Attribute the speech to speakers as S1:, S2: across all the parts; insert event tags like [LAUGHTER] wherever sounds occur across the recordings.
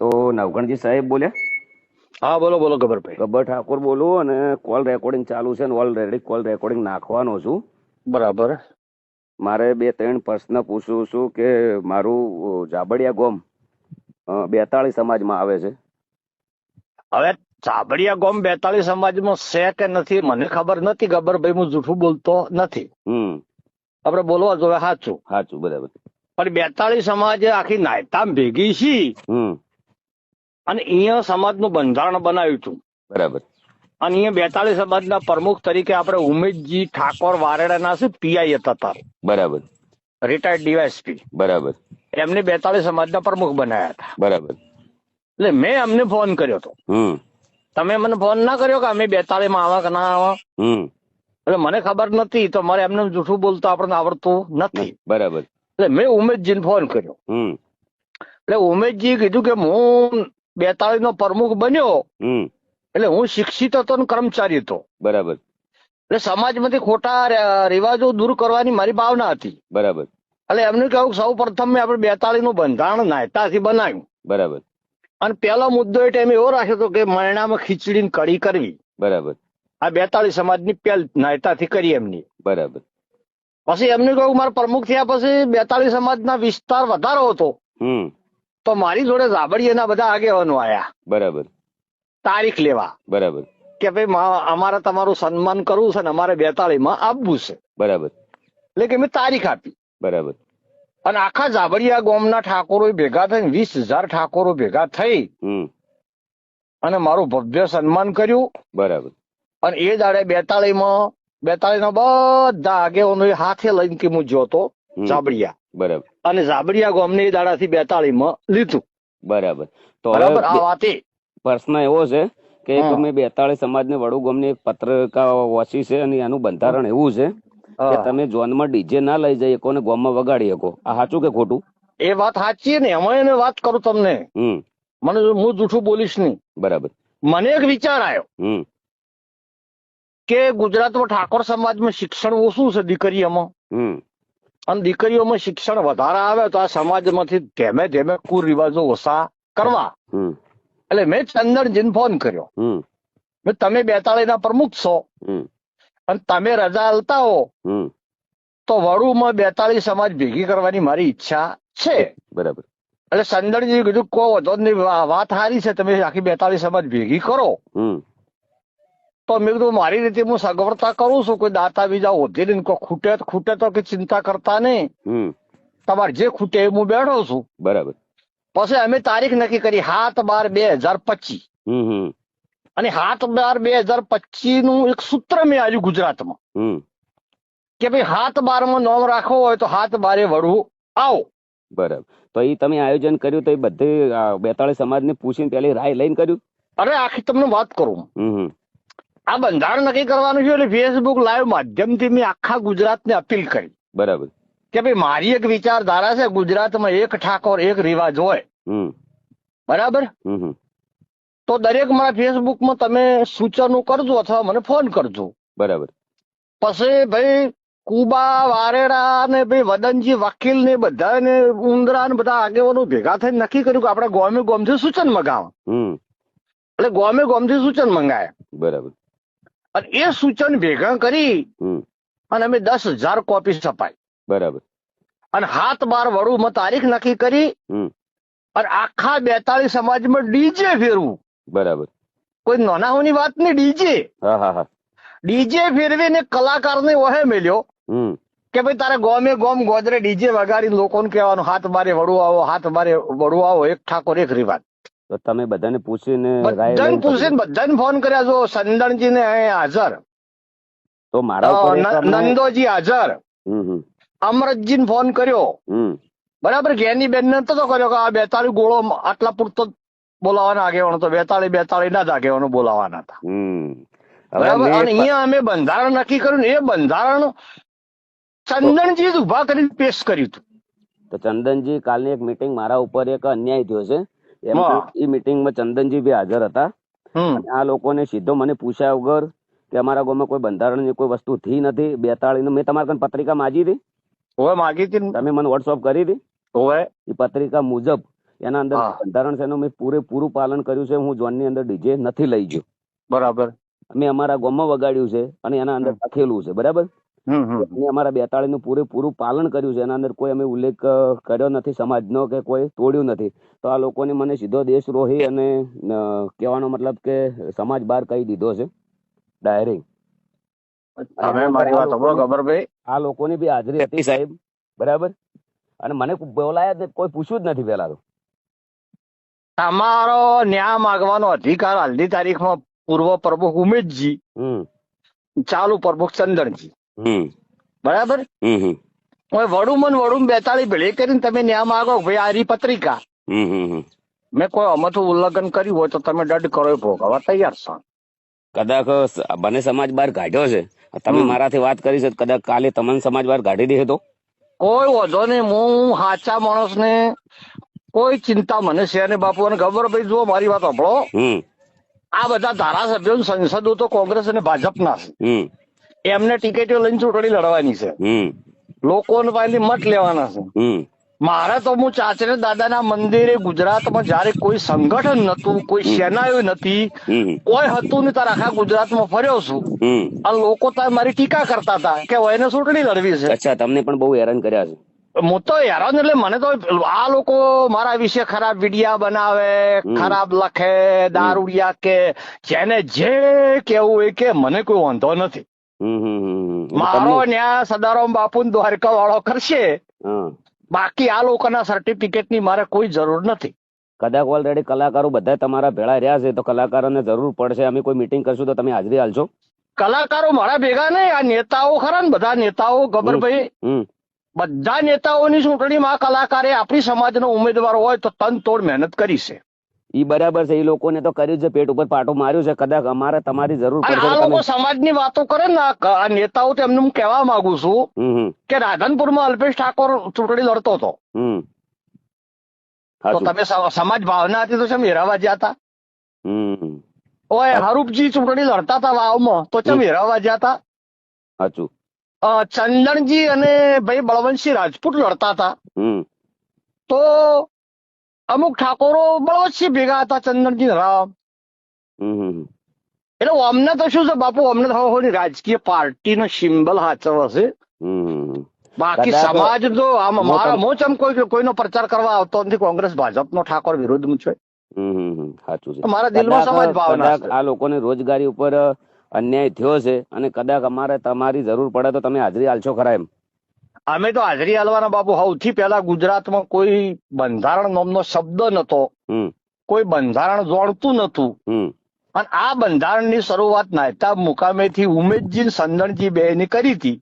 S1: તો નવગણજી સાહેબ બોલ્યા?
S2: હા બોલો બોલો ગબરભાઈ
S1: ગબર ઠાકોર બોલું અને કોલ રેકોર્ડિંગ ચાલુ છે ને ઓલરેડી કોલ રેકોર્ડિંગ નાખવાનો છું.
S2: બરાબર.
S1: મારે બે ત્રણ પ્રશ્ન પૂછું છું કે મારું જાબડિયા ગોમ બેતાળી સમાજમાં આવે છે.
S2: હવે જાબડિયા ગોમ બેતાળી સમાજમાં છે કે નથી મને ખબર નથી ગબરભાઈ હું જૂઠું બોલતો નથી.
S1: હમ.
S2: આપણે બોલવા જોવે સાચું
S1: સાચું બરાબર.
S2: પણ બેતાળી સમાજ આખી નાયતામ ભેગી છી.
S1: હમ.
S2: અને અહીંયા સમાજનું બંધારણ બનાવ્યું હતું.
S1: બરાબર.
S2: અને અહીંયા બેતાલીસ સમાજના પ્રમુખ તરીકે આપણે ઉમેશજી ઠાકોર વારેડાના છે પીઆઈ હતા તાર?
S1: બરાબર.
S2: રિટાયર્ડ ડીવાયએસપી
S1: બરાબર.
S2: એમને બેતાલીસ સમાજના પ્રમુખ બનાવ્યા હતા.
S1: બરાબર.
S2: એટલે મેં અમને ફોન કર્યો હતો. તમે મને ફોન ના કર્યો કે અમે બેતાલીસમાં આવા કે ના આવા? એટલે મને ખબર નથી તો મારે એમને જૂઠું બોલતા આપણને આવડતું નથી.
S1: બરાબર.
S2: એટલે મેં ઉમેશજીને ફોન કર્યો.
S1: હમ.
S2: એટલે ઉમેશજી કીધું કે હું બેતાળી નો પ્રમુખ બન્યો એટલે હું શિક્ષિત હતો ને કર્મચારી હતો.
S1: બરાબર.
S2: એટલે સમાજમાંથી ખોટા રિવાજો દૂર કરવાની મારી ભાવના હતી.
S1: બરાબર.
S2: એટલે એમને કહ્યું સૌ પ્રથમ મેં આપણે બેતાળી નું બંધારણ નાયતાથી બનાવ્યું.
S1: બરાબર.
S2: અને પહેલો મુદ્દો એ ટાઈમે એવો રાખ્યો હતો કે મરણામાં ખીચડીને કડી કરવી.
S1: બરાબર.
S2: આ બેતાળી સમાજની પહેલ નાયતાથી કરી એમની.
S1: બરાબર.
S2: પછી એમને કહ્યું મારા પ્રમુખ થયા પછી બેતાળી સમાજના વિસ્તાર વધારો હતો. તો મારી જોડે ઝાબડિયાના બધા આગેવાનો આયા.
S1: બરાબર.
S2: તારીખ લેવા.
S1: બરાબર.
S2: કે ભાઈ મા- અમારે તમારું સન્માન કરવું છે ને અમારે બેતાળીમાં આપવું છે.
S1: બરાબર.
S2: એટલે કે મેં તારીખ આપી.
S1: બરાબર.
S2: અને આખા ઝાબડિયા ગામના ઠાકોરો ભેગા થઈને વીસ હજાર ઠાકોરો ભેગા થઈ. અને મારું ભવ્ય સન્માન કર્યું.
S1: બરાબર.
S2: અને એ દાડે બેતાળીમાં બેતાળીના બધા આગેવાનો હાથે લઈને કે હું જોતો. ઝાબડિયા
S1: બરાબર.
S2: અને ઝાબડિયા ગામને એ દાડાથી બેતાળીમાં લીધું.
S1: બરાબર. તો
S2: બરાબર? આ વાતે.
S1: પ્રશ્ન એવો છે કે તમે બેતાળી સમાજને વડુ ગામની એક પત્રિકા વાંચી છે અને એનું બંધારણ એવું છે કે. તમે જોનમાં ડીજે ના લઈ જઈ શકો ને ગામમાં વગાડી શકો. આ સાચું કે ખોટું?
S2: એ વાત સાચી ને. એમાં એને વાત કરું તમને. મને હું જૂઠું બોલીશ નહીં.
S1: બરાબર.
S2: મને એક વિચાર આવ્યો કે ગુજરાતમાં ઠાકોર સમાજમાં શિક્ષણ ઓછું છે દીકરીઓમાં.
S1: હમ.
S2: અને દીકરીઓમાં શિક્ષણ વધારે આવે તો આ સમાજમાંથી ધીમે ધીમે કુરિવાજો ઓછા કરવા. એટલે મેં ચંદનજીને ફોન કર્યો. મેં તમે બેતાળીના પ્રમુખ છો. અને તમે રજા હલતા હો.
S1: હમ.
S2: તો વડુમાં બેતાળી સમાજ ભેગી કરવાની મારી ઈચ્છા છે.
S1: બરાબર.
S2: એટલે ચંદનજી કીધું કહો વધો નહીં. વાત સારી છે. તમે આખી બેતાળી સમાજ ભેગી કરો.
S1: હમ.
S2: તો મેં કીધું મારી રીતે હું સગવડતા કરું છું કોઈ દાતા બીજા ઓધી ને ખૂટે ખૂટે તો કે ચિંતા કરતા નહીં. તમારે જે ખૂટે એ હું બેઠો છું.
S1: બરાબર.
S2: પછી અમે તારીખ નક્કી કરી સાત બાર બે હજાર પચીસ. અને સાત બાર બે હજાર પચીસનું એક સૂત્ર મેં આવ્યું ગુજરાતમાં. કે ભાઈ હાથ બારમાં નોમ રાખવો હોય તો હાથ બારે વળવું. આવો.
S1: બરાબર. તો એ તમે આયોજન કર્યું તો એ બધી બેતાળીસ સમાજ ને પૂછીને પેલી રાય લઈને કર્યું?
S2: અરે આખી તમને વાત કરું. આ બંધારણ નક્કી કરવાનું છે એટલે ફેસબુક લાઈવ માધ્યમથી મેં આખા ગુજરાતને અપીલ કરી.
S1: બરાબર.
S2: કે ભાઈ મારી એક વિચારધારા છે ગુજરાતમાં એક ઠાકોર એક રિવાજ હોય. બરાબર? તો દરેક મારા ફેસબુકમાં તમે સૂચનો કરજો અથવા મને ફોન કરજો.
S1: બરાબર.
S2: પછી ભાઈ કુબા વારેડા ને ભાઈ વદનજી વકીલ ને બધા ને ઉંદરા ને બધા આગેવાનો ભેગા થઈને નક્કી કર્યું કે આપણે ગોમે ગોમથી સૂચન મંગાવ. એટલે ગોમે ગોમથી સૂચન મંગાય.
S1: બરાબર.
S2: અને એ સૂચન ભેગા કરી
S1: હમ.
S2: અને અમે દસ હજાર કોપી છપાઈ.
S1: બરાબર.
S2: અને હાથ બાર વડુમાં તારીખ નક્કી કરી
S1: હમ.
S2: અને આખા બેતાળી સમાજમાં ડીજે ફેરવું.
S1: બરાબર.
S2: કોઈ નાનાઓની વાત નહીં ડીજે.
S1: હા હા હા.
S2: ડીજે ફેરવીને કલાકારને ઓહે મેલ્યો કે ભાઈ તારે ગોમે ગોમ ગોદરે ડીજે વગાડી લોકોને કહેવાનું હાથ મારે વડું આવો હાથ મારે વડું આવો એક ઠાકોર એક રિવાજ.
S1: તો તમે બધાને પૂછીને
S2: બધાને પૂછીને બધાને ફોન કર્યા છો. સંદણજી ને હાજર.
S1: તો મારા
S2: નંદોજી હાજર. અમરતજી ને ફોન કર્યો. બરાબર ઘેની બેન ને તો કર્યો કે આ બેતાળી ગોળો આટલા પૂરતો બોલાવાના આગેવાનો તો બેતાળી બેતાળી ના જ આગેવાનો બોલાવાના હતા. બરાબર અને અહીંયા અમે બંધારણ નક્કી કર્યું ને એ બંધારણ ચંદનજી જ ઊભા કરીને પેશ કર્યું હતું.
S1: તો ચંદનજી કાલની એક મીટિંગ મારા ઉપર એક અન્યાય થયો છે. એમ. એ મિટિંગમાં ચંદનજી બી હાજર હતા. અને આ લોકોને સીધો મને પૂછ્યા વગર કે અમારા ગામમાં કોઈ બંધારણની કોઈ વસ્તુ થી નથી બેતાળી મેં તમારા કન પત્રિકા માગી હતી.
S2: ઓય માગી હતી
S1: તમે મને વોટ્સઅપ કરી હતી.
S2: ઓય
S1: એ પત્રિકા મુજબ એના અંદર બંધારણ છે મેં પૂરેપૂરું પાલન કર્યું છે. હું જોનની અંદર ડીજે નથી લઈ ગયો.
S2: બરાબર.
S1: મેં અમારા ગામમાં વગાડ્યું છે અને એના અંદર. લખેલું છે. બરાબર? અમારા બેતાળી નું પૂરેપૂરું પાલન કર્યું છે. એના અંદર કોઈ અમે ઉલ્લેખ કર્યો નથી સમાજનો કે કોઈ તોડ્યું નથી. તો આ લોકોને મને સીધો દેશદ્રોહી અને કહેવાનો મતલબ કે સમાજ બહાર કહી દીધો છે. ડાયરેક્ટ
S2: તમે મારી વાત સાંભળો ગબ્બરભાઈ
S1: આ લોકોની બી હાજરી હતી સાહેબ. બરાબર? અને મને બોલાયા કોઈ પૂછ્યું જ નથી પેલા તો.
S2: તમારો ન્યાય માંગવાનો અધિકાર હાલની તારીખમાં પૂર્વ પ્રમુખ ઉમેશજી
S1: હમ.
S2: ચાલુ પ્રમુખ ચંદનજી. બરાબર? વડુમન વડુમ બેતાળી ભેળી. કરીને તમે ન્યા માગો ભાઈ આ રી પત્રિકા. મેં કોઈ અમથું ઉલ્લંઘન કર્યું હોય તો તમે દંડ કરો ભોગવવા તૈયાર છો.
S1: કદાચ બને સમાજ બહાર કાઢ્યો છે. તમે મારાથી વાત કરી છે કદાચ કાલે તમને સમાજ બહાર કાઢી દે તો?
S2: કોઈ વધો નહીં. હું સાચા માણસને કોઈ ચિંતા મને છે ને બાપુ. અને ખબર ભાઈ જુઓ મારી વાત સાંભળો. આ બધા ધારાસભ્યો સંસદો તો કોંગ્રેસ અને ભાજપના છે. એમને ટિકિટો લઈને ચૂંટણી લડવાની છે.
S1: લોકો
S2: લોકોને પાસેથી મત લેવાના છે.
S1: મારા
S2: મારે તો હું ચાચરે દાદાના મંદિરે ગુજરાતમાં જયારે કોઈ સંગઠન નતું કોઈ સેનાઓ નથી કોઈ હતું નહીં તાર આખા ગુજરાતમાં ફર્યો છું. આ લોકો તાર મારી ટીકા કરતા હતા કે એને ચૂંટણી લડવી છે.
S1: અચ્છા તમને પણ બહુ હેરાન કર્યા છે.
S2: હું તો હેરાન એટલે મને તો આ લોકો મારા વિશે ખરાબ વિડિયા બનાવે ખરાબ લખે દારૂડિયા કે જેને જે કેવું હોય કે મને કોઈ વાંધો નથી. મારો ન્યા સદારામ બાપુ દ્વારકા વાળો કરશે બાકી આ લોકોના સર્ટિફિકેટની મારે કોઈ જરૂર નથી.
S1: કદાચ ઓલરેડી કલાકારો બધા તમારા ભેળા રહ્યા છે તો કલાકારોને જરૂર પડશે. અમે કોઈ મીટિંગ કરશું તો તમે હાજરી હાલશો
S2: કલાકારો મારા ભેગા નહીં આ નેતાઓ ખરા ને બધા નેતાઓ ગબરભાઈ બધા નેતાઓની ચૂંટણીમાં કલાકારે આપણી સમાજનો ઉમેદવાર હોય તો તન તોડ મહેનત કરી છે.
S1: ઈ બરાબર છે એ લોકોને તો કર્યું છે પેટ ઉપર પાટો માર્યું છે કદાચ અમારે તમારી જરૂર પડશે
S2: આ લોકો સમાજની વાતો કરે ને આ નેતાઓ તો એમને હું કહેવા માંગુ છું કે રાધનપુરમાં અલ્પેશ ઠાકોર ચૂંટણી લડતો હતો. તો તમે સમાજ ભાવના હતી તો ચમ હેરાવા જ્યાં હતા? ઓય હરૂપજી ચૂંટણી લડતા હતા વાવમાં તો ચમ
S1: હમ.
S2: હેરાવા જ્યાં હતા?
S1: સાચું
S2: ચંદનજી અને ભાઈ બળવંતસિંહ રાજપૂત લડતા હતા. તો અમુક ઠાકોરો બળવંતસિંહ ભેગા હતા ચંદનજી રામ. એટલે અમને તો શું છે બાપુ અમને તો હવે રાજકીય પાર્ટીનો સિમ્બલ હાચવ હશે. બાકી સમાજ તો આમ મારા
S1: તમ-
S2: ચમ કોઈ કોઈનો પ્રચાર કરવા આવતો નથી કોંગ્રેસ ભાજપનો ઠાકોર વિરુદ્ધ છે.
S1: સાચું છે
S2: મારા દિલમાં સમાજ ભાવના
S1: આ લોકોને રોજગારી ઉપર અન્યાય થયો છે અને કદાચ અમારે તમારી જરૂર પડે તો તમે હાજરી આલશો ખરા એમ
S2: અમે તો હાજરી હાલવાના બાપુ. સૌથી પહેલા ગુજરાતમાં કોઈ બંધારણ નામનો શબ્દ નતો. કોઈ બંધારણ જોડતું નતું. અને આ બંધારણની શરૂઆત નાયતા મુકામેથી ઉમેદજી સંદણજી બે ની કરી હતી.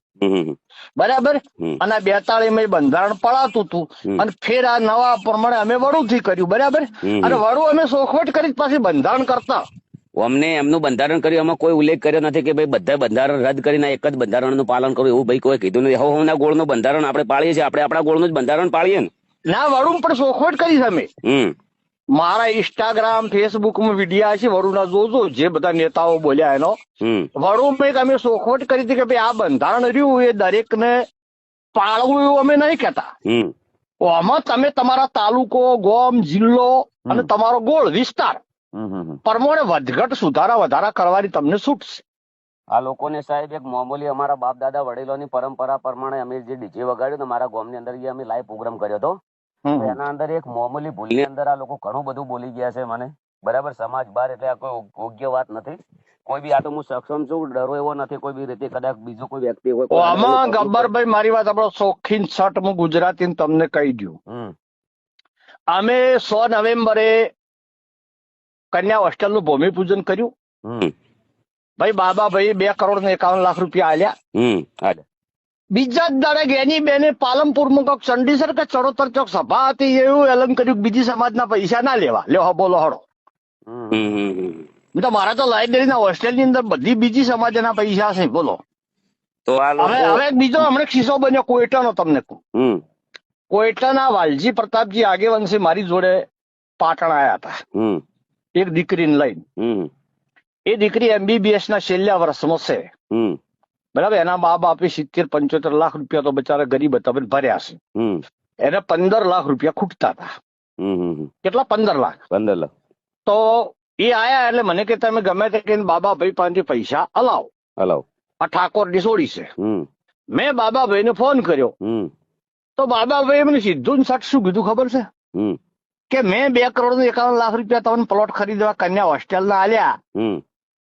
S2: બરાબર? અને બેતાળી માં બંધારણ પડાતું હતું. અને ફેર આ નવા પ્રમાણે અમે વડુથી કર્યું. બરાબર? અને વડુ અમે સોખવટ કરી પાછી બંધારણ કરતા.
S1: અમને એમનું બંધારણ કર્યું એમાં કોઈ ઉલ્લેખ કર્યો નથી કે ભાઈ બધા બંધારણ રદ કરીને એક જ બંધારણનું પાલન કરવું એવું ભાઈ કોઈ કીધું નથી. હવે હવના ગોળનું બંધારણ આપણે પાળીએ છીએ આપણે આપણા ગોળનું જ બંધારણ પાળીએ ને.
S2: ના વરુણ પણ શોખવટ કરી તમે
S1: હમ.
S2: મારા ઇન્સ્ટાગ્રામ ફેસબુકમાં વિડીયા છે વરુણ જોજો જે બધા નેતાઓ બોલ્યા એનો. વડુમાં અમે શોખવટ કરી હતી કે ભાઈ આ બંધારણ રહ્યું એ દરેકને પાળવું એવું અમે નહીં કહેતા. આમાં તમે તમારા તાલુકો ગોમ જિલ્લો અને તમારો ગોળ વિસ્તાર. પ્રમાણે વધઘટ સુધારા વધારા કરવાની તમને છૂટ છે.
S1: આ લોકોને સાહેબ એક મામૂલી અમારા બાપ દાદા વડીલોની પરંપરા પ્રમાણે અમે જે ડીજે વગાડ્યું ને મારા ગામની અંદર જે અમે લાઈવ પ્રોગ્રામ કર્યો હતો. એના અંદર એક મામૂલી ભૂલની અંદર આ લોકો ઘણું બધું બોલી ગયા છે મને. બરાબર સમાજ બહાર એટલે આ કોઈ યોગ્ય વાત નથી. કોઈ બી આ તો હું સક્ષમ છું ડરો એવો નથી કોઈ બી રીતે કદાચ બીજો કોઈ વ્યક્તિ હોય
S2: આમાં ગબ્બરભાઈ મારી વાત આપણો શોખીન શર્ટ હું ગુજરાતી તમને કહી દઉં
S1: હમ.
S2: અમે સો નવેમ્બરે કન્યા હોસ્ટેલનું ભૂમિપૂજન કર્યું. ભાઈ બાબા ભાઈ બે કરોડ ને એકાવન લાખ રૂપિયા આલ્યા. બીજા જ દાડે ગેની બેને પાલનપુરમાં કોક ચંડીસર કે ચડોતર ચોક સભા હતી એવું એલન કર્યું બીજી બીજી સમાજના પૈસા ના લેવા. લ્યો હા, બોલો હડો તો મારા તો લાઇબ્રેરીના હોસ્ટેલની અંદર બધી બીજી સમાજના પૈસા છે બોલો. હવે હવે બીજો હમણાં ખિસ્સો બન્યો કોઈટાનો તમને કહું. કોઈટાના વાલજી પ્રતાપજી આગેવંશી મારી જોડે પાટણ આયા હતા. એક દીકરીને લઈને. એ દીકરી એમબીબીએસ ના છેલ્લા વર્ષમાં છે. બરાબર? એના મા બાપે સિત્તેર પંચોતેર લાખ રૂપિયા તો બચારા ગરીબ હતા પણ ભર્યા છે. એને પંદર લાખ રૂપિયા ખૂટતા હતા. કેટલા? પંદર લાખ.
S1: પંદર લાખ.
S2: તો એ આયા એટલે મને કે તમે ગમે તે કહીને બાબા ભાઈ પાસેથી પૈસા અલાવ.
S1: અલાવ.
S2: આ ઠાકોરની સોડી છે.
S1: હમ.
S2: મેં બાબાભાઈને ફોન કર્યો.
S1: હમ.
S2: તો બાબાભાઈ મને સીધું ને શું કીધું ખબર છે? કે મેં બે કરોડ એકાવન લાખ રૂપિયા તમને પ્લોટ ખરીદવા કન્યા હોસ્ટેલના આલ્યા.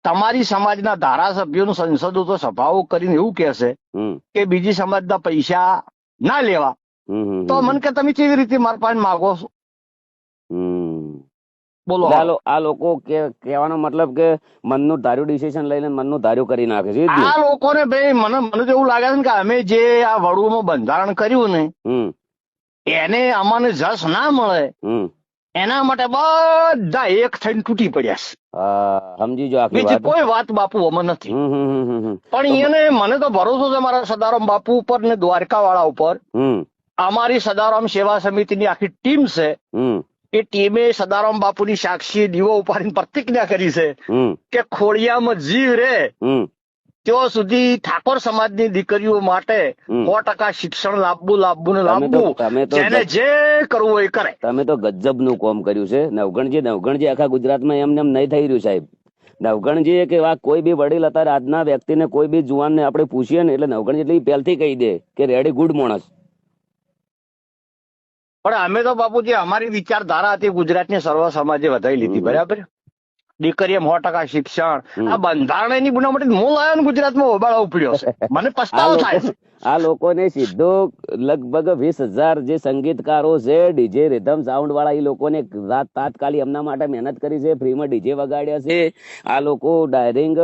S2: તમારી સમાજના ધારાસભ્યોનું સંસદો તો સભાઓ કરીને એવું કહેશે કે બીજી સમાજના પૈસા ના લેવા. તો મને કે તમે કેવી રીતે મારા પાસે માગો છો? બોલો
S1: હાલો આ લોકો કે- કહેવાનો મતલબ કે મનનું ધાર્યું ડિસિઝન લઈને મનનું ધાર્યું કરી નાખે છે?
S2: આ લોકોને ભાઈ મને મને તો એવું લાગે છે કે અમે જે આ વડુમાં બંધારણ કર્યું ને એને અમને જસ ના મળે. એના માટે બધા એક થઈને તૂટી પડ્યા છે.
S1: સમજી જો
S2: બીજી કોઈ વાત બાપુ અમે નથી. પણ એને મને તો ભરોસો છે મારા સદારામ બાપુ ઉપર ને દ્વારકા વાળા ઉપર અમારી સદારામ સેવા સમિતિની આખી ટીમ છે. એ ટીમે સદારામ બાપુની સાક્ષી દીવો ઉપાડીને પ્રતિજ્ઞા કરી છે કે ખોડિયામાં જીવ રે. ત્યાં સુધી ઠાકોર સમાજની દીકરીઓ માટે સો ટકા શિક્ષણ લાવવું લાવવું ને લાવવું જેને જે કરવું એ કરે.
S1: તમે તો ગજબનું કામ કર્યું છે. નવગણજી નવગણજી આખા ગુજરાતમાં એમને એમ નહીં થઈ રહ્યું સાહેબ. નવગણજી કે આ કોઈ બી વડીલ અત્યારે આજના વ્યક્તિને કોઈ બી જુવાનને આપણે પૂછીએ ને એટલે નવગણજી એટલે પહેલથી કહી દે કે રેડી ગુડ માણસ.
S2: પણ અમે તો બાપુજી અમારી વિચારધારા હતી ગુજરાતની સર્વ સમાજે વધારી લીધી. બરાબર? દીકરીએ સો ટકા શિક્ષણ. આ બંધારણની બનાવટી હું લાવ્યો ને ગુજરાતમાં ઓબાળો ઉપડ્યો છે. મને પસ્તાવો થાય છે.
S1: આ લોકોને સીધો લગભગ વીસ હજાર જે સંગીતકારો છે ડીજે રિધમ સાઉન્ડ વાળા એ લોકોને રાત તાત્કાલિક એમના માટે મહેનત કરી છે. ફ્રીમાં ડીજે વગાડ્યા છે. આ લોકો ડાયરિંગ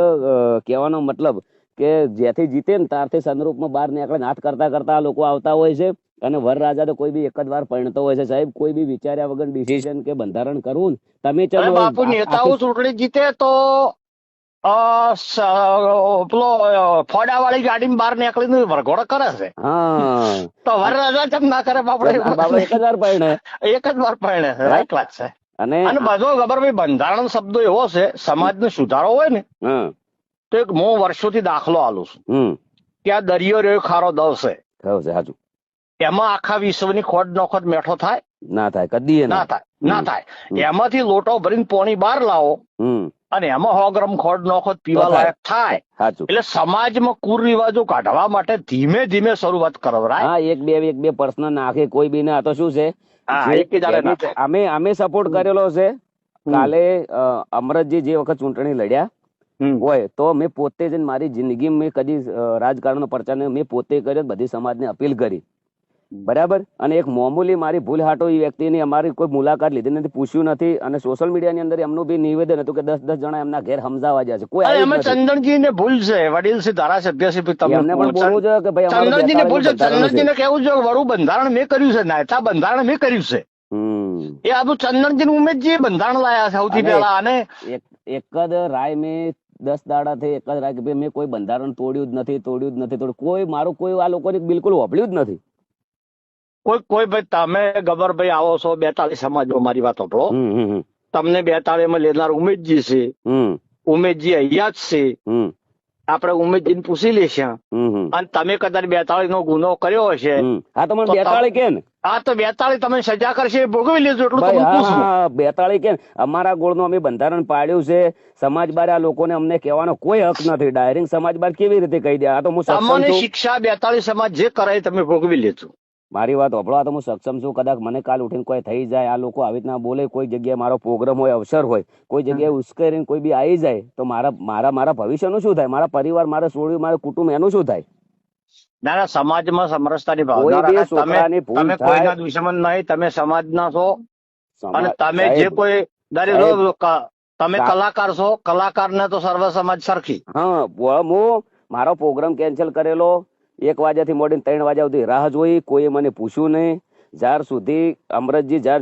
S1: કહેવાનો મતલબ કે જ્યાંથી જીતે ને ત્યારથી સંદરૂપમાં બહાર નીકળે નાટ કરતા કરતા આ લોકો આવતા હોય છે. અને વરરાજા તો કોઈ બી એક જ વાર પરણતો હોય છે. સાહેબ કોઈ બી વિચાર્યા વગર ડિસિઝન કે બંધારણ કરવું તમે ચલો
S2: બાપુ નેતાઓ ચૂંટણી જીતે તો પેલો ફોડા વાળી ગાડી બહાર નીકળીને વરઘોડો કરે છે. તો વરરાજા કેમ ના કરે બાપડે?
S1: એક જ વાર પરણે.
S2: એક જ વાર પરણે રાઈટ વાત છે.
S1: અને
S2: અને બધો ખબર ભાઈ બંધારણ શબ્દ એવો છે સમાજનો સુધારો હોય ને તો એક હું વર્ષોથી દાખલો આલું છું. કે આ દરિયો રહ્યો ખારો દવ છે. એમાં આખા વિશ્વની ખોટ નોખોટ મેઠો થાય?
S1: ના થાય કદી
S2: ના થાય. ના થાય. એમાંથી લોટો ભરીને પોણી બહાર લાવો અને એમાં હોગ્રમ ગ્રામ ખોટ નોખોટ પીવા લાયક થાય. એટલે સમાજમાં કુરિવાજો કાઢવા માટે ધીમે ધીમે શરૂઆત કરવરાય
S1: હા એક બે એક બે પર્સનલ નાખે કોઈ બી ના તો શું છે. અમે અમે સપોર્ટ કરેલો છે. કાલે અમરતજી જે વખત ચૂંટણી લડ્યા હોય તો મેં પોતે જ મારી જિંદગી મેં કદી રાજકારણ રાજકારણનો પ્રચાર મેં પોતે કર્યો બધી સમાજને અપીલ કરી. બરાબર? અને એક મામૂલી મારી ભૂલ હાટો એ વ્યક્તિની અમારી કોઈ મુલાકાત લીધી નથી પૂછ્યું નથી અને સોશિયલ મીડિયાની અંદર એમનું બી નિવેદન હતું કે દસ દસ જણા એમના ઘેર સમજાવવા જાય છે. કોઈ
S2: એમાં
S1: જ
S2: ચંદનજી ને ભૂલ છે વડીલ છે ધારાસભ્ય છે
S1: એમને પણ બોલવું જોઈએ કે ભાઈ અમારું
S2: ચંદનજી ને ભૂલ છે
S1: બેતાળીનું
S2: ચંદનજી ને કેવું છે વડું બંધારણ મેં કર્યું છે નાયતા બંધારણ મેં કર્યું છે. એ આ બધું ચંદનજી ઉમેદજી બંધારણ લાયા છે સૌથી પહેલા અને
S1: એક જ રાય મેં દસ દાડા થઈ એક જ રાય કે ભાઈ મેં કોઈ બંધારણ તોડ્યું જ નથી તોડ્યું જ નથી તોડ્યું. કોઈ મારું કોઈ આ લોકોને બિલકુલ હોભળ્યું જ નથી.
S2: કોઈ કોઈ ભાઈ તમે ગબરભાઈ આવો છો બેતાળી સમાજમાં મારી વાત સાંભળો. તમને બેતાળી માં લેનાર ઉમેદજી છે. ઉમેદજી અહીંયા જ છે. આપણે ઉમેદજીને પૂછી લેશું અને તમે કદાચ બેતાળી નો ગુનો કર્યો હશે.
S1: હા તો મને બેતાળી કે
S2: આ તો બેતાળી તમે સજા કરશે એ ભોગવી લેજો એટલું તમને
S1: બેતાળી કે અમારા ગોળનું અમે બંધારણ પાડ્યું છે. સમાજ બાર આ લોકોને અમને કહેવાનો કોઈ હક નથી. ડાયરેક્ટ સમાજ બાર કેવી રીતે કહી દે? આ તો હું સામાન્ય
S2: શિક્ષા બેતાળી સમાજ જે કરે તમે ભોગવી લેજો.
S1: મારી વાત હોભળો તો હું સક્ષમ છું. કદાચ મને કાલ ઉઠીને કોઈ થઈ જાય આ લોકો આવી રીતના બોલે કોઈ જગ્યાએ મારો પ્રોગ્રામ હોય અવસર હોય કોઈ જગ્યાએ ઉશ્કેરીને કોઈ બી આવી જાય તો મારા મારા મારા ભવિષ્યનું શું થાય? મારા પરિવાર મારા છોડ્યું મારા કુટુંબ એનું શું થાય?
S2: ના ના સમાજમાં સમરસતાની ભાવના તમે તમે કોઈના દુશ્મન નહીં તમે સમાજના છો. અને તમે જે કોઈ દરેક તમે કલાકાર છો. કલાકારને તો સર્વ સમાજ સરખી.
S1: હા હું મારો પ્રોગ્રામ કેન્સલ કરેલો. એક વાગ્યાથી મોડીને ત્રણ વાગ્યા સુધી રાહ જોઈ કોઈએ મને પૂછ્યું નહીં. જ્યાર સુધી અમરતજી જ્યાર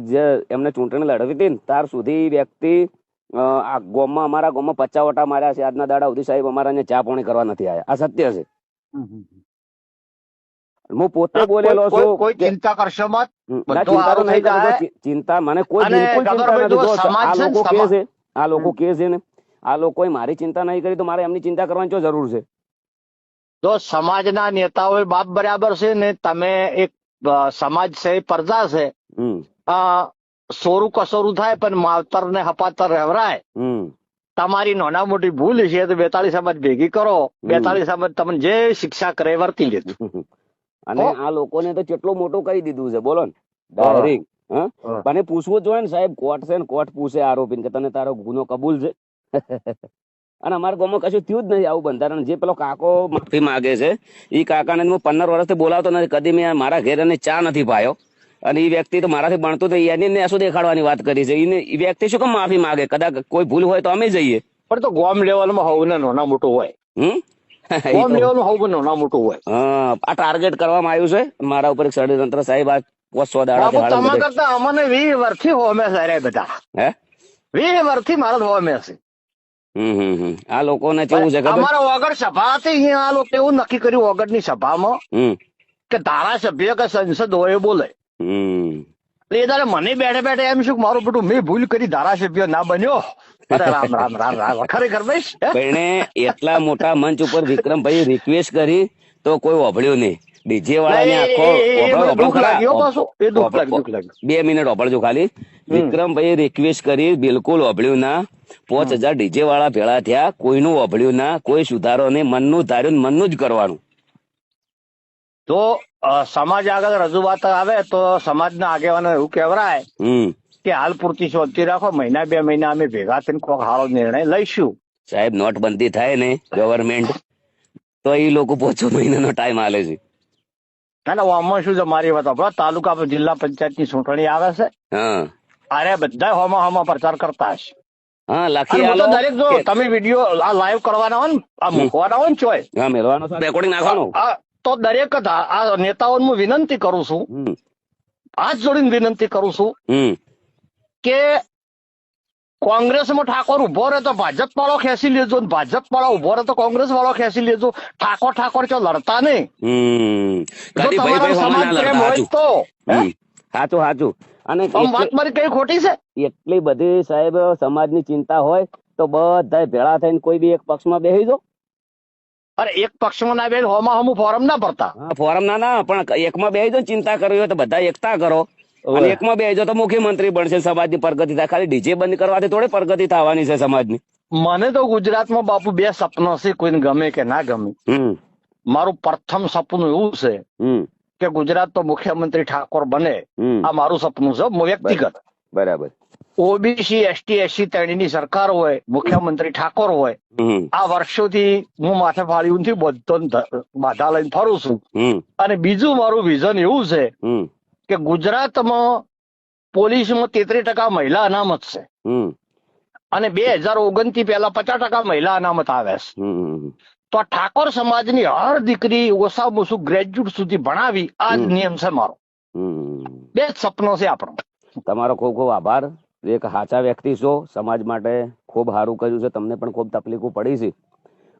S1: એમને ચૂંટણી લડવી હતી ને ત્યાર સુધી વ્યક્તિ આ ગોમમાં અમારા ગોમમાં પચાસ વટા માર્યા છે. આજના દાડા સુધી સાહેબ અમારા અહીંયા ચા પાણી કરવા નથી આવ્યા આ સત્ય છે. હું પોતે બોલેલો
S2: કોઈ-
S1: છું
S2: કોઈ ચિંતા કરશો મત.
S1: ના, ચિંતા તો નહીં કરતો. ચિંતા મને કોઈ બિલકુલ ચિંતા નથી. આ લોકો કે છે આ લોકો કે છે ને આ લોકોએ મારી ચિંતા નહીં કરી તો મારે એમની ચિંતા કરવાની શું જરૂર છે.
S2: જો સમાજના નેતાઓ બાપ બરાબર છે ને તમે એક સમાજ છે પ્રજા છે. સોરું કસોરું થાય પણ માવતર ને હપાતર રહેવરાય. તમારી નાના મોટી ભૂલ છે તો બેતાલીસ સમાજ ભેગી કરો. બેતાલીસ સમાજ તમને જે શિક્ષા કરે વર્તી લેજો
S1: અને આ લોકોને તો કેટલું મોટું કહી દીધું છે બોલો ને. ડાયરેક્ટ. મને પૂછવું જોઈએ ને સાહેબ કોર્ટ છે ને કોર્ટ પૂછે આરોપી કે તને તારો ગુનો કબૂલ છે? [LAUGHS] અને અમારા ગામમાં કશું થયું જ નથી આવું બંધારણ. જે પેલો કાકો માફી માગે છે એ કાકાને હું પંદર વર્ષથી બોલાવતો નથી. કદી મેં મારા ઘેર એને ચા નથી પાયો. અને એ વ્યક્તિ તો મારાથી ભણતો તો એની શું દેખાડવાની વાત કરી છે? એને એ વ્યક્તિ શું કેમ માફી માગે? કદાચ કોઈ ભૂલ હોય તો અમે જઈએ.
S2: પણ તો ગોમ લેવલમાં હોવું ને નાના મોટું હોય. ગોમ લેવલમાં હોવું નાના મોટું હોય.
S1: હા આ ટાર્ગેટ કરવામાં આવ્યું છે. મારા ઉપર ષડયંત્ર સાહેબ આ દાડા
S2: કરતા અમને વીસ વર્ષથી હોમે સારે બધા.
S1: હે?
S2: વીસ વર્ષથી મારા હોમે છે.
S1: આ લોકોને કેવું છે
S2: અમારા વગર સભા હતી આ લોકો એવું નક્કી કર્યું વગરની સભામાં કે ધારાસભ્ય કે સંસદ હોય બોલે. એ દાડે મને બેઠે બેઠે એમ શું મારું બધું મેં ભૂલ કરી ધારાસભ્ય ના બન્યો? અરે રામ રામ રામ રામ. ખરેખર ભાઈ
S1: એટલા મોટા મંચ ઉપર વિક્રમભાઈ રિક્વેસ્ટ કરી તો કોઈ ઓભળ્યું નહીં. ડીજે
S2: લાગ્યું.
S1: બે મિનિટ ઓભળજો ખાલી. વિક્રમભાઈ રિક્વેસ્ટ કરી બિલકુલ ઓભળ્યું ના પાંચ હજાર ડીજે વાળા ભેળા થયા. કોઈનું ઓભળ્યું ના. કોઈ સુધારો નહીં મનનું ધાર્યું મનનું જ કરવાનું.
S2: તો સમાજ આગળ રજૂઆત આવે તો સમાજના આગેવાનો એવું કહેવરાય કે હાલ પૂરતી શોધતી રાખો. મહિના બે મહિના અમે ભેગા થઈને કોઈક સારો નિર્ણય લઈશું.
S1: સાહેબ નોટબંધી થાય ને ગવર્મેન્ટ તો એ લોકો પોચો મહિનાનો ટાઈમ આલે છે.
S2: અને આમાં શું છે મારી વાત સાંભળો. તાલુકા જિલ્લા જિલ્લા પંચાયતની ચૂંટણી આવે છે. અરે બધા હોમાં હોમાં પ્રચાર કરતા હશે.
S1: હા લખી આલો
S2: દરેક જો તમે વીડિયો આ લાઈવ કરવાના હોય ને આ મૂકવાના હોય ને ચોય.
S1: હા મેળવાનો રેકોર્ડિંગ નાખવાનું.
S2: તો દરેક આ નેતાઓને હું વિનંતી કરું છું. હાથ જોડીને વિનંતી કરું છું કે કોંગ્રેસમાં ઠાકોર ઊભો રહે તો ભાજપ વાળો ખેંચી લેજો ભાજપ વાળો ઊભો રહે તો કોંગ્રેસ વાળો ખેંચી લેજો. ઠાકોર ઠાકોર જો લડતા નહીં. સમાજ.
S1: હાચું. હાચું અને
S2: વાત મારી કઈ ખોટી છે?
S1: એટલી બધી સાહેબ સમાજની ચિંતા હોય તો બધા ભેળા થઈને કોઈ બી એક પક્ષમાં બેસી દો
S2: અરે એક પક્ષમાં ના બેન હોમાં હમું ફોરમ ના ભરતા.
S1: ફોરમ ના ના પણ એકમાં બેસી દો ચિંતા કરવી હોય તો બધા એકતા કરો. અને એકમાં બે જાઓ તો મુખ્યમંત્રી બનશે સમાજની પ્રગતિ થાય. ખાલી ડીજે બંધ કરવાથી થોડી પ્રગતિ થવાની છે સમાજની.
S2: મને તો ગુજરાતમાં બાપુ બે સપના છે કોઈને ગમે કે ના ગમે. મારું પ્રથમ સપનું એવું છે કે ગુજરાત તો મુખ્યમંત્રી ઠાકોર બને. આ મારું સપનું છે વ્યક્તિગત.
S1: બરાબર.
S2: ઓબીસી એસટી એસસી તેણીની સરકાર હોય મુખ્યમંત્રી ઠાકોર હોય આ વર્ષોથી હું માથે ફાળ્યું નથી બધો બાધા લઈને ફરું છું. અને બીજું મારું વિઝન એવું છે કે ગુજરાતમાં પોલીસમાં તેત્રીસ ટકા મહિલા અનામત છે. અને બે હજાર ઓગણથી પહેલા પચાસ ટકા મહિલા અનામત આવે છે. તો આ ઠાકોર સમાજની હર દીકરી ઓછામાં ઓછું ગ્રેજ્યુએટ સુધી ભણાવી આ જ નિયમ છે મારો.
S1: હમ
S2: બે જ સપનો છે આપણો.
S1: તમારો ખૂબ ખૂબ આભાર. એક સાચા વ્યક્તિ છો. સમાજ માટે ખૂબ સારું કર્યું છે. તમને પણ ખૂબ તકલીફો પડી છે.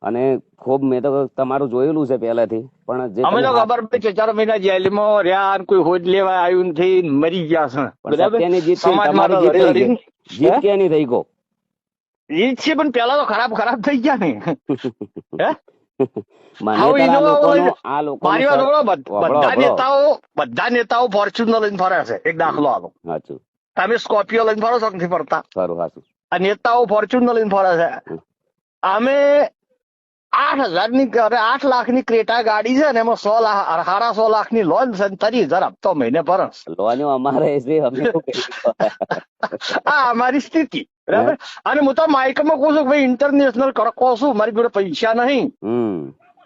S1: અને ખૂબ મેં તો તમારું જોયેલું છે પહેલાથી પણ જે
S2: અમે તો ખબર પડી કે ચાર મહિના જેલમાં રહ્યા કોઈ હોજ લેવા આવ્યું નથી મરી ગયા છે.
S1: સત્યની જીત તમારી જીત થઈ જીત? ક્યાંની થઈ ગો
S2: જીત છે પણ પેલા તો ખરાબ ખરાબ થઈ ગયા ને. હે? [LAUGHS] બધ- નેતાઓ બધા નેતાઓ ફોર્ચ્યુનર લઈને ફરે છે એક દાખલો
S1: સાચું.
S2: તમે સ્કોર્પિયો લઈને ફરો છો નથી ફરતા નેતાઓ ફોર્ચ્યુનર લઈને ફરે છે. અમે આઠ હજારની અરે આઠ લાખની ક્રેટા ગાડી છે ને એમાં સો લાખ સાડા સો લાખની લોન છે તરી હજાર હપ્તો મહિને ભરસ
S1: લોન અમારે?
S2: આ અમારી સ્થિતિ. બરાબર? અને હું તો માઇકમાં કહું છું ભાઈ ઇન્ટરનેશનલ કરો છું મારી જોડે પૈસા નહીં.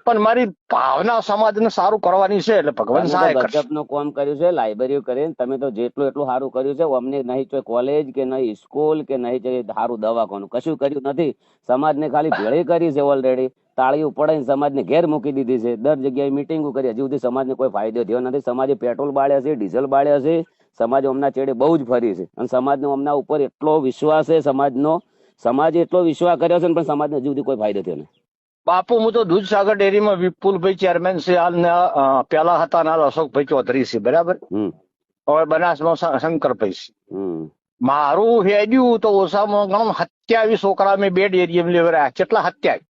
S2: પણ મારી ભાવના સમાજને સારું કરવાની છે એટલે ભગવાન સહાય
S1: ગજબનું કામ કર્યું છે લાઇબ્રેરી કરીને તમે તો જેટલું એટલું સારું કર્યું છે અમને નહીં તો કોલેજ કે નહીં સ્કૂલ કે નહીં સારું દવાખાનું. કશું કર્યું નથી. સમાજને ખાલી ભેળી કરી છે ઓલરેડી તાળીઓ પડાઈને સમાજને ઘેર મૂકી દીધી છે. દર જગ્યાએ મિટિંગો કરી હજી સુધી સમાજને કોઈ ફાયદો થયો નથી. સમાજે પેટ્રોલ બાળ્યા છે ડીઝલ બાળ્યા છે. સમાજ અમના ચેડે બહુ જ ફરી છે. અને સમાજનો અમના ઉપર એટલો વિશ્વાસ છે સમાજનો સમાજે એટલો વિશ્વાસ કર્યો છે પણ સમાજને હજી સુધી કોઈ ફાયદો થયો નથી.
S2: બાપુ હું તો દૂધસાગર ડેરીમાં વિપુલભાઈ ચેરમેન છે હાલ પેલા હતા ને અશોકભાઈ ચૌધરી છે બરાબર? હવે બનાસમાં શંકરભાઈ છે. મારું હેડ્યું તો ઓછામાં ગણો સત્યાવીસ છોકરા મેં બે ડેરીએમ લેવરાયા કેટલા સત્યાવીસ?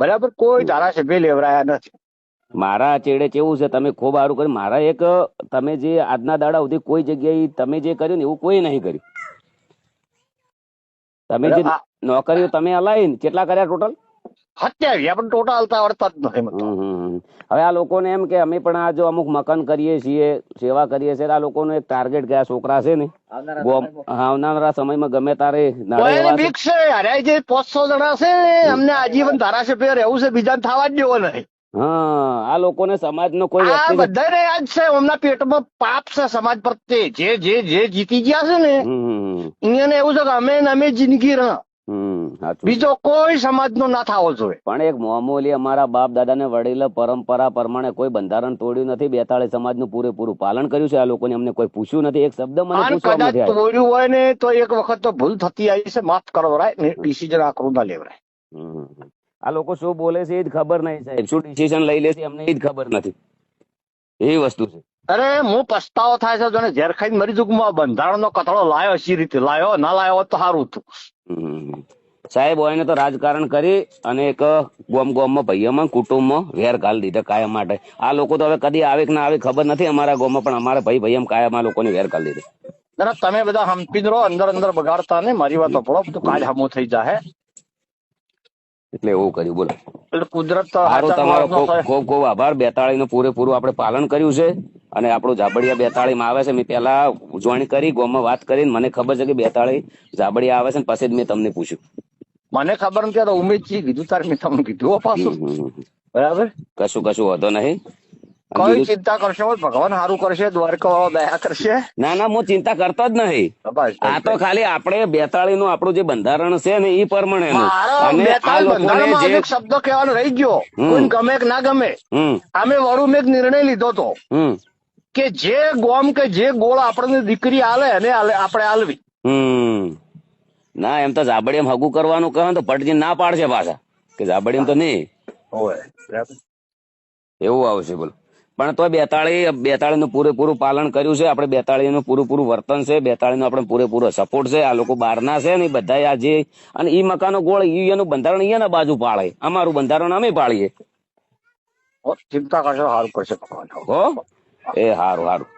S2: બરાબર? કોઈ ધારાસભ્ય લેવરાયા નથી.
S1: મારા ચેડે કેવું છે તમે ખૂબ સારું કર્યું. મારા એક તમે જે આજના દાડા સુધી કોઈ જગ્યાએ તમે જે કર્યું ને એવું કોઈ નહીં કર્યું. તમે જે નોકરીઓ તમે હલાવી કેટલા કર્યા ટોટલ
S2: સત્યાવીસ. પણ ટોટલ હલતા આવડતા જ નથી.
S1: હવે આ લોકોને એમ કે અમે પણ આ જો અમુક મકાન કરીએ છીએ સેવા કરીએ છીએ આ લોકોનો એક ટાર્ગેટ ગયા છોકરા છે ને આવનારા સમયમાં. ગમે તારે
S2: છે? અરે જે પાંચસો જણા છે અમને આજીવન ધારાસભ્ય રહેવું છે બીજા થવા જ દેવો નહીં.
S1: હા આ લોકોને સમાજનો કોઈ
S2: આ બધાને યાદ છે એમના પેટમાં પાપ છે સમાજ પ્રત્યે. જે જે જે જીતી ગયા છે ને એને એવું છે કે અમે અમે જિંદગી રહ.
S1: હમ સાચું
S2: બીજો કોઈ સમાજનો ના થવો જોઈએ.
S1: પણ એક મામૂલી અમારા બાપ દાદાને વડીલ પરંપરા પ્રમાણે કોઈ બંધારણ તોડ્યું નથી બેતાળી સમાજનું પૂરેપૂરું પાલન કર્યું છે આ લોકોને અમને કોઈ પૂછ્યું નથી. એક શબ્દ મને
S2: કદાચ તોડ્યું હોય ને તો એક વખત તો ભૂલ થતી આવી છે માફ કરો રાય. ડિસિઝન આકરું ના લેવરાય.
S1: આ લોકો શું બોલે છે એ જ ખબર નહીં સાહેબ. શું ડિસિઝન લઈ લે છે એમને એ જ ખબર નથી. એવી વસ્તુ છે.
S2: અરે હું પસ્તાવો થાય છે જોને ઝેર ખાઈને મરી જઉં બંધારણનો કથળો લાયો સી રીતે લાયો ના લાયો તો સારું હતું.
S1: સાહેબ હોય ને તો રાજકારણ કરી અને એક ગોમ ગોમમાં ભાઈઓમાં કુટુંબમાં વેર ઘાલ દીધા કાયમ માટે. આ લોકો તો હવે કદી આવે કે ના આવે ખબર નથી અમારા ગામમાં પણ અમારા ભાઈ ભાઈ કાયમ આ લોકોને વેર ઘાલ દીધી
S2: જરા તમે બધા હંપી રહો અંદર અંદર બગાડતા ને મારી વાતો પડો તો કાલ હમો થઈ જાહે.
S1: એટલે એવું કર્યું બોલો.
S2: એટલે કુદરત
S1: સારું તમારો ખૂબ. ખૂબ ખૂબ આભાર. બેતાળી નું પૂરેપૂરું આપણે પાલન કર્યું છે અને આપણું ઝાબડિયા બેતાળી માં આવે છે. મેં પેલા ઉજવણી કરી ગોમાં વાત કરીને મને ખબર છે કે બેતાળી ઝાબડિયા આવે છે ને પછી જ મેં તમને પૂછ્યું.
S2: મને ખબર નથી તો કીધું તારે મેં તમને કીધું પાછું. બરાબર?
S1: કશું કશું વાંધો નહીં. અને
S2: કોઈ ચિંતા કરશો ભગવાન સારું કરશે દ્વારકા દયા કરશે.
S1: ના ના હું ચિંતા કરતો જ નહીં. આ તો ખાલી આપણે બેતાળી નું આપણું જે બંધારણ છે ને એ પરમાણે અને
S2: શબ્દો કહેવાનો રહી ગયો. ગમે કે ના ગમે. અમે વરુ મેં એક નિર્ણય લીધો તો. કે જે ગોમ કે જે ગોળ આપણને દીકરી આલે એને આપણે આલવી.
S1: હમ. ના એમ તો ઝાબડિયામાં હગું કરવાનું કહે તો પટજી ના પાડશે પાછા. કે એમ તો નહીં. એવું આવશે બોલો. પણ તો બેતાળી બેતાળી નું પૂરેપૂરું પાલન કર્યું છે. આપણે બેતાળી નું પૂરેપૂરું વર્તન છે. બેતાળી નો આપણે પૂરેપૂરો સપોર્ટ છે. આ લોકો બહારના છે ને બધા આ જે અને ઈ મકાનો ગોળ ઈ એનું બંધારણ અહીંયાના બાજુ પાળે અમારું બંધારણ અમે પાળીએ
S2: ચિંતા કરશો સારું કરશે ભગવાન.
S1: હો? એ સારું હારું.